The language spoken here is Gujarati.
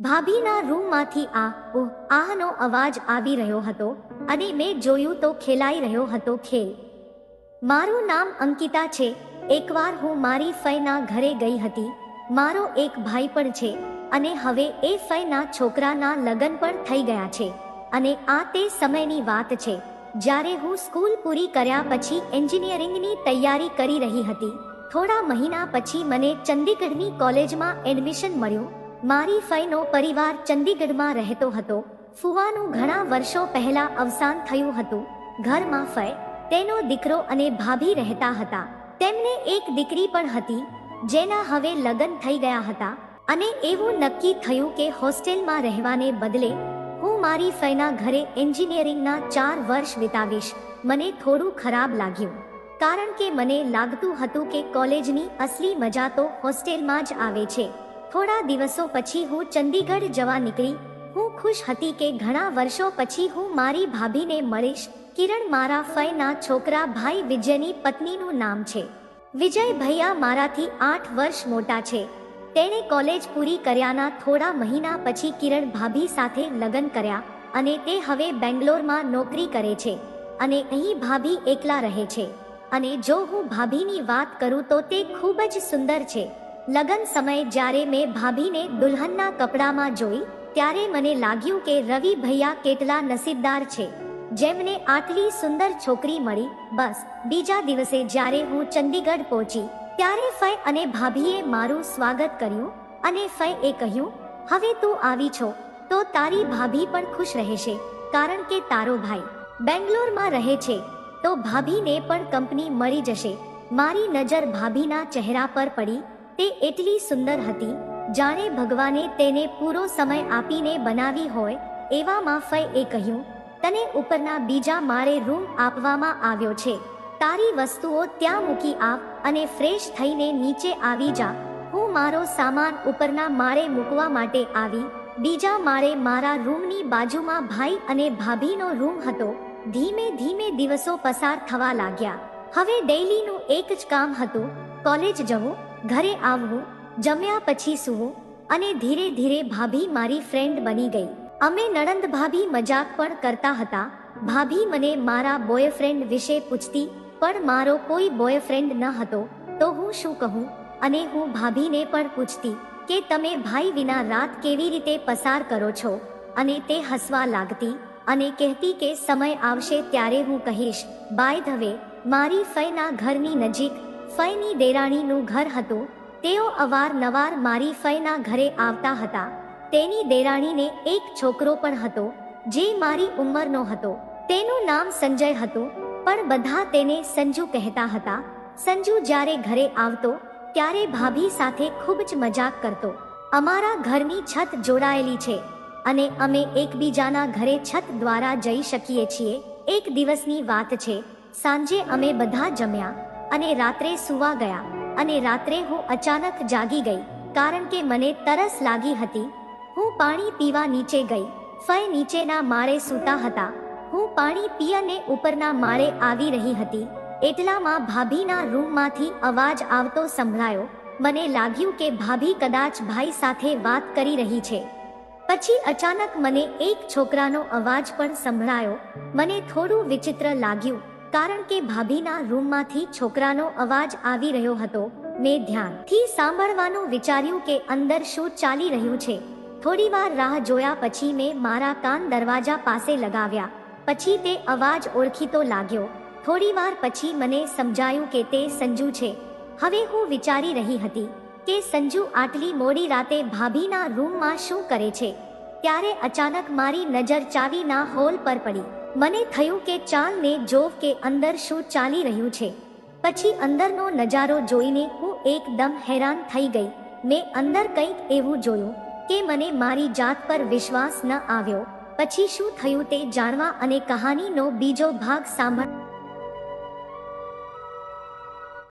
ભાભીના રૂમમાંથી આ ઓહ આહનો અવાજ આવી રહ્યો હતો. અને મેં જોયું તો ખેલાઈ રહ્યો હતો ખેલ. મારું નામ અંકિતા છે. એકવાર હું મારી ફઈના ઘરે ગઈ હતી. મારો એક ભાઈ પણ છે. અને હવે એ ફઈના છોકરાના લગ્ન પણ થઈ ગયા છે. અને આ તે સમયની વાત છે. જ્યારે હું સ્કૂલ પૂરી કર્યા પછી એન્જિનિયરિંગની તૈયારી કરી રહી હતી. થોડા મહિના પછી મને ચંદીગઢની કોલેજમાં એડમિશન મળ્યું. મારી ફઈનો પરિવાર ચંદીગઢમાં રહેતો હતો. ફુવાનું ઘણા વર્ષો પહેલા અવસાન થયું હતું. ઘરમાં ફય તેનો દીકરો અને ભાભી રહેતા હતા. તેમને એક દીકરી પણ હતી, જેના હવે લગ્ન થઈ ગયા હતા. અને એવું નક્કી થયું કે હોસ્ટેલમાં રહેવાને બદલે હું મારી ફઈના ઘરે એન્જિનિયરિંગના ચાર વર્ષ વિતાવીશ. મને થોડું ખરાબ લાગ્યું. કારણ કે મને લાગતું હતું કે કોલેજની અસલી મજા તો હોસ્ટેલમાં જ આવે છે. થોડા દિવસો પછી હું ચંદીગઢ જવા નીકળી. હું ખુશ હતી કે ઘણા વર્ષો પછી હું મારી ભાભીને મળીશ. કિરણ મારા ફયના છોકરા ભાઈ વિજયની પત્નીનું નામ છે. વિજય ભૈયા મારાથી આઠ વર્ષ મોટા છે. તેણે કોલેજ પૂરી કર્યાના થોડા મહિના પછી કિરણ ભાભી સાથે લગ્ન કર્યા અને તે હવે બેંગ્લોરમાં નોકરી કરે છે અને અહીં ભાભી એકલા રહે છે. અને જો હું ભાભીની વાત કરું તો તે ખૂબ જ સુંદર છે. લગ્ન સમયે જ્યારે મેં ભાભીને દુલ્હનના કપડામાં જોઈ, ત્યારે મને લાગ્યું કે રવિ ભૈયા કેટલા નસીબદાર છે. જેમને આટલી સુંદર છોકરી મળી, બસ, બીજા દિવસે જ્યારે હું ચંદીગઢ પહોંચી, ત્યારે ફય અને ભાભીએ મારું સ્વાગત કર્યું, અને ફય એ કહ્યું, હવે તું આવી છો, તો તારી ભાભી પણ ખુશ રહેશે, કારણ કે તારો ભાઈ બેંગ્લોરમાં રહે છે, તો ભાભીને પણ કંપની મળી જશે. મારી નજર ભાભીના ચહેરા પર પડી તે એટલી સુંદર હતી, જાણે ભગવાને તેને પૂરો સમય આપીને બનાવી હોય એવામાં ફઈ એ કહ્યું, તને ઉપરના બીજા મારે રૂમ આપવામાં આવ્યો છે. તારી વસ્તુઓ ત્યાં મૂકી આવ અને ફ્રેશ થઈને નીચે આવી જા. હું મારો સામાન ઉપરના મારે મૂકવા માટે આવી. બીજા મારે મારા રૂમની બાજુમાં ભાઈ અને ભાભીનો રૂમ હતો. ધીમે ધીમે દિવસો પસાર થવા લાગ્યા. હવે ડેઈલીનું એક જ કામ હતું, કોલેજ જવું. ઘરે આવવું જમ્યા પછી સૂવું અને ધીરે ધીરે ભાભી મારી ફ્રેન્ડ બની ગઈ. અમે નણંદ ભાભી મજાક પણ કરતા હતા. ભાભી મને મારા બોયફ્રેન્ડ વિશે પૂછતી, પણ મારો કોઈ બોયફ્રેન્ડ ન હતો, તો હું શું કહું? અને હું ભાભીને પણ પૂછતી કે, તમે ભાઈ વિના રાત કેવી રીતે પસાર કરો છો? અને તે હસવા લાગતી અને કહેતી કે, સમય આવશે ત્યારે હું કહીશ. બાય ધ વે, મારી ફઈના ઘરની નજીક ફઈની દેરાણીનું ઘર હતું. તેઓ અવારનવાર મારી ફઈના ઘરે આવતા હતા. તેની દેરાણીને એક છોકરો પણ હતો, જે મારી ઉંમરનો હતો. તેનું નામ સંજય હતું, પણ બધા તેને સંજુ કહેતા હતા. સંજુ જ્યારે ઘરે આવતો, ત્યારે ભાભી સાથે ખૂબ જ મજાક કરતો. અમારા ઘરની છત જોડાયેલી છે અને અમે એકબીજાના ઘરે છત દ્વારા જઈ શકીએ છીએ. એક દિવસની વાત છે, સાંજે અમે બધા જમ્યા. અને રાત્રે સુવા ગયા. અને રાત્રે હું અચાનક જાગી ગઈ, કારણ કે મને તરસ લાગી હતી. હું પાણી પીવા નીચે ગઈ ફય નીચેના માળે સૂતા હતા. હું પાણી પીયને ઉપરના માળે આવી રહી હતી, એટલામાં ભાભીના રૂમમાંથી અવાજ આવતો સંભળાયો. મને લાગ્યું કે ભાભી કદાચ ભાઈ સાથે વાત કરી રહી છે. પછી અચાનક મને એક છોકરાનો અવાજ પણ સંભળાયો. મને થોડું વિચિત્ર લાગ્યું. કારણ કે ભાભીના રૂમમાંથી છોકરાનો અવાજ આવી રહ્યો હતો મેં ધ્યાનથી સાંભળવાનું વિચાર્યું કે અંદર શું ચાલી રહ્યું છે. થોડીવાર રાહ જોયા પછી મેં મારા કાન દરવાજા પાસે લગાવ્યા. પછી તે અવાજ ઓળખીતો લાગ્યો. થોડીવાર પછી મને સમજાયું કે તે સંજુ છે. હવે હું વિચારી રહી હતી કે સંજુ આટલી મોડી રાતે ભાભીના રૂમમાં શું કરે છે. ત્યારે અચાનક મારી નજર ચાવીના હોલ પર પડી. મને થયું કે ચાલને જોવ કે અંદર શું ચાલી રહ્યું છે. પછી અંદરનો નજારો જોઈને હું એકદમ હેરાન થઈ ગઈ. મેં અંદર કંઈક એવું જોયું કે મને મારી જાત પર વિશ્વાસ ન આવ્યો. પછી શું થયું તે જાણવા અને કહાનીનો બીજો ભાગ સાંભળ